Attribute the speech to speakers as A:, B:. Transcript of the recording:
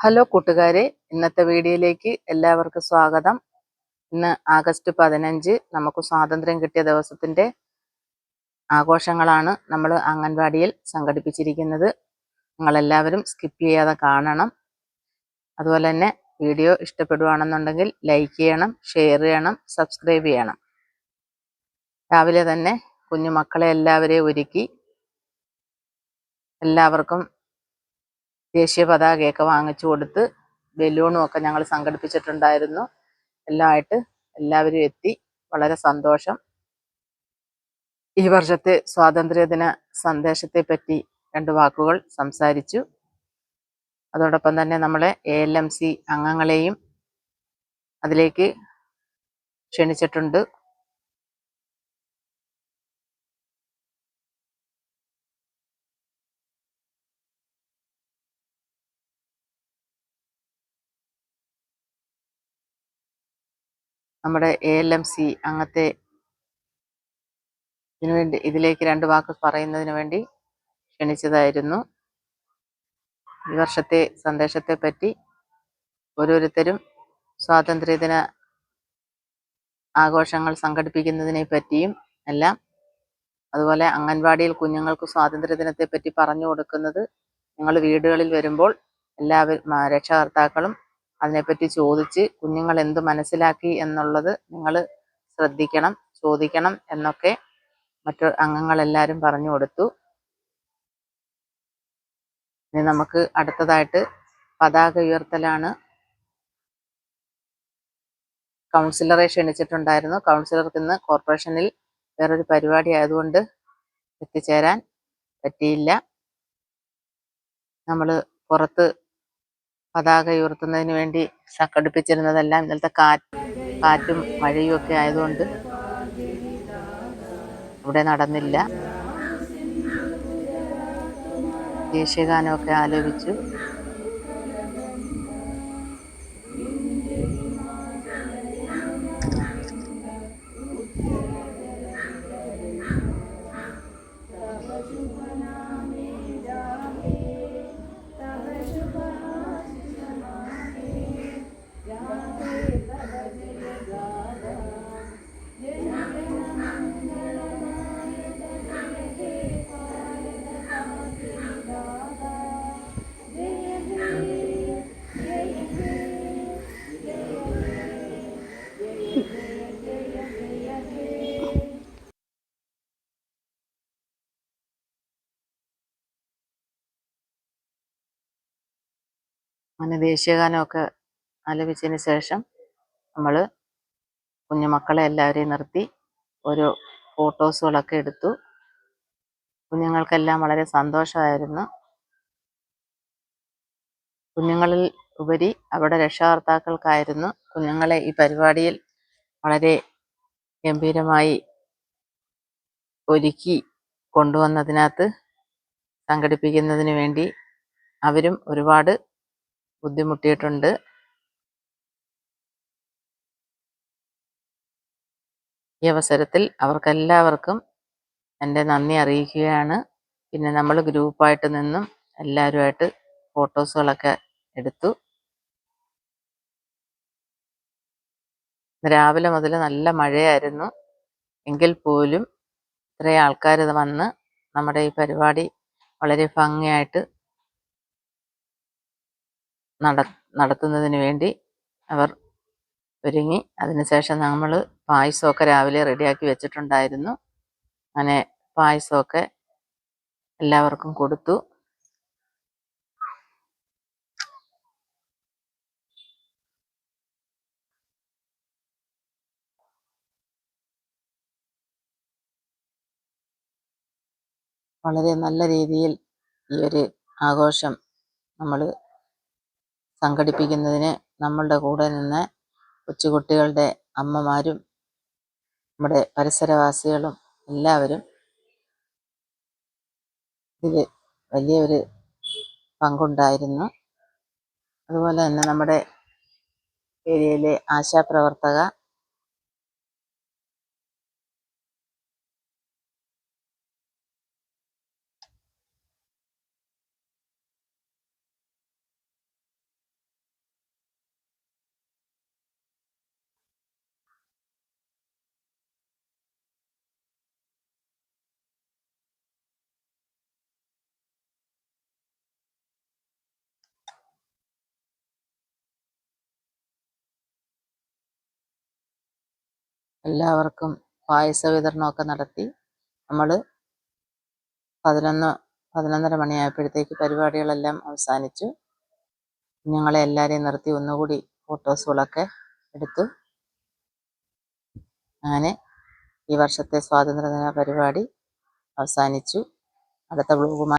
A: Hello കൂട്ടുകാരെ ഇന്നത്തെ വീഡിയോയിലേക്ക് എല്ലാവർക്കും സ്വാഗതം. ഇന്ന് ആഗസ്റ്റ് പതിനഞ്ച് നമുക്ക് സ്വാതന്ത്ര്യം കിട്ടിയ ദിവസത്തിന്റെ ആഘോഷങ്ങളാണ് നമ്മൾ അംഗൻവാടിയിൽ സംഘടിപ്പിച്ചിരിക്കുന്നത്. നിങ്ങളെല്ലാവരും സ്കിപ്പ് ചെയ്യാതെ കാണണം. അതുപോലെ തന്നെ വീഡിയോ ഇഷ്ടപ്പെടുവാണെന്നുണ്ടെങ്കിൽ ലൈക്ക് ചെയ്യണം ഷെയർ ചെയ്യണം സബ്സ്ക്രൈബ് ചെയ്യണം. രാവിലെ തന്നെ കുഞ്ഞുമക്കളെ എല്ലാവരെയും ഒരുക്കി എല്ലാവർക്കും ദേശീയ പതാകയൊക്കെ വാങ്ങിച്ചു കൊടുത്ത് ബലൂണും ഒക്കെ ഞങ്ങൾ സംഘടിപ്പിച്ചിട്ടുണ്ടായിരുന്നു. എല്ലാമായിട്ട് എല്ലാവരും എത്തി. വളരെ സന്തോഷം. ഈ വർഷത്തെ സ്വാതന്ത്ര്യദിന സന്ദേശത്തെ പറ്റി രണ്ട് വാക്കുകൾ സംസാരിച്ചു. അതോടൊപ്പം തന്നെ നമ്മളെ എ എൽ എം സി അംഗങ്ങളെയും അതിലേക്ക് ക്ഷണിച്ചിട്ടുണ്ട്. നമ്മുടെ എ എൽ എം സി അംഗത്തെ ഇതിനുവേണ്ടി ഇതിലേക്ക് രണ്ട് വാക്ക് പറയുന്നതിന് വേണ്ടി ക്ഷണിച്ചതായിരുന്നു. ഈ വർഷത്തെ സന്ദേശത്തെ പറ്റി ഓരോരുത്തരും സ്വാതന്ത്ര്യദിന ആഘോഷങ്ങൾ സംഘടിപ്പിക്കുന്നതിനെ പറ്റിയും എല്ലാം അതുപോലെ അംഗൻവാടിയിൽ കുഞ്ഞുങ്ങൾക്ക് സ്വാതന്ത്ര്യദിനത്തെപ്പറ്റി പറഞ്ഞു കൊടുക്കുന്നത്. നിങ്ങൾ വീടുകളിൽ വരുമ്പോൾ എല്ലാവരും രക്ഷകർത്താക്കളും അതിനെപ്പറ്റി ചോദിച്ച് കുഞ്ഞുങ്ങൾ എന്ത് മനസ്സിലാക്കി എന്നുള്ളത് നിങ്ങൾ ശ്രദ്ധിക്കണം ചോദിക്കണം എന്നൊക്കെ മറ്റു അംഗങ്ങളെല്ലാവരും പറഞ്ഞു കൊടുത്തു. ഇനി നമുക്ക് അടുത്തതായിട്ട് പതാക ഉയർത്തലാണ്. കൗൺസിലറെ ക്ഷണിച്ചിട്ടുണ്ടായിരുന്നു. കൗൺസിലർക്ക് ഇന്ന് കോർപ്പറേഷനിൽ വേറൊരു പരിപാടി ആയതുകൊണ്ട് എത്തിച്ചേരാൻ പറ്റിയില്ല. നമ്മൾ പുറത്ത് പതാക ഉയർത്തുന്നതിന് വേണ്ടി സംഘടിപ്പിച്ചിരുന്നതെല്ലാം ഇന്നലത്തെ കാറ്റ് കാറ്റും മഴയും ഒക്കെ ആയതുകൊണ്ട് ഇവിടെ നടന്നില്ല. ദേശീയഗാനമൊക്കെ ആലോചിച്ചു അങ്ങനെ ദേശീയഗാനമൊക്കെ ആലപിച്ചതിന് ശേഷം നമ്മൾ കുഞ്ഞുമക്കളെ എല്ലാവരെയും നിർത്തി ഓരോ ഫോട്ടോസുകളൊക്കെ എടുത്തു. കുഞ്ഞുങ്ങൾക്കെല്ലാം വളരെ സന്തോഷമായിരുന്നു. കുഞ്ഞുങ്ങളിൽ ഉപരി അവിടെ രക്ഷകർത്താക്കൾക്കായിരുന്നു കുഞ്ഞുങ്ങളെ ഈ പരിപാടിയിൽ വളരെ ഗംഭീരമായി ഒരുക്കി കൊണ്ടുവന്നതിനകത്ത് സംഘടിപ്പിക്കുന്നതിന് വേണ്ടി അവരും ഒരുപാട് ബുദ്ധിമുട്ടിയിട്ടുണ്ട്. ഈ അവസരത്തിൽ അവർക്കെല്ലാവർക്കും എന്റെ നന്ദി അറിയിക്കുകയാണ്. പിന്നെ നമ്മൾ ഗ്രൂപ്പായിട്ട് നിന്നും എല്ലാവരുമായിട്ട് ഫോട്ടോസുകളൊക്കെ എടുത്തു. രാവിലെ മുതൽ നല്ല മഴയായിരുന്നു. എങ്കിൽ പോലും ഇത്രയും ആൾക്കാർ വന്ന് നമ്മുടെ ഈ പരിപാടി വളരെ ഭംഗിയായിട്ട് നട നടത്തുന്നതിന് വേണ്ടി അവർ ഒരുങ്ങി. അതിനുശേഷം നമ്മൾ പായസമൊക്കെ രാവിലെ റെഡിയാക്കി വെച്ചിട്ടുണ്ടായിരുന്നു. അങ്ങനെ പായസമൊക്കെ എല്ലാവർക്കും കൊടുത്തു. വളരെ നല്ല രീതിയിൽ ഈ ഒരു ആഘോഷം നമ്മൾ സംഘടിപ്പിക്കുന്നതിന് നമ്മളുടെ കൂടെ നിന്ന് കൊച്ചുകുട്ടികളുടെ അമ്മമാരും നമ്മുടെ പരിസരവാസികളും എല്ലാവരും ഇതിൽ വലിയൊരു പങ്കുണ്ടായിരുന്നു. അതുപോലെ തന്നെ നമ്മുടെ ഏരിയയിലെ ആശാപ്രവർത്തക എല്ലാവർക്കും പായസ വിതരണമൊക്കെ നടത്തി. നമ്മൾ പതിനൊന്ന് പതിനൊന്നര മണിയായപ്പോഴത്തേക്ക് പരിപാടികളെല്ലാം അവസാനിച്ചു. ഞങ്ങളെ എല്ലാവരെയും നിർത്തി ഒന്നുകൂടി ഫോട്ടോസുകളൊക്കെ എടുത്തു. അങ്ങനെ ഈ വർഷത്തെ സ്വാതന്ത്ര്യദിന പരിപാടി അവസാനിച്ചു. അടുത്ത വ്ലോഗുമായി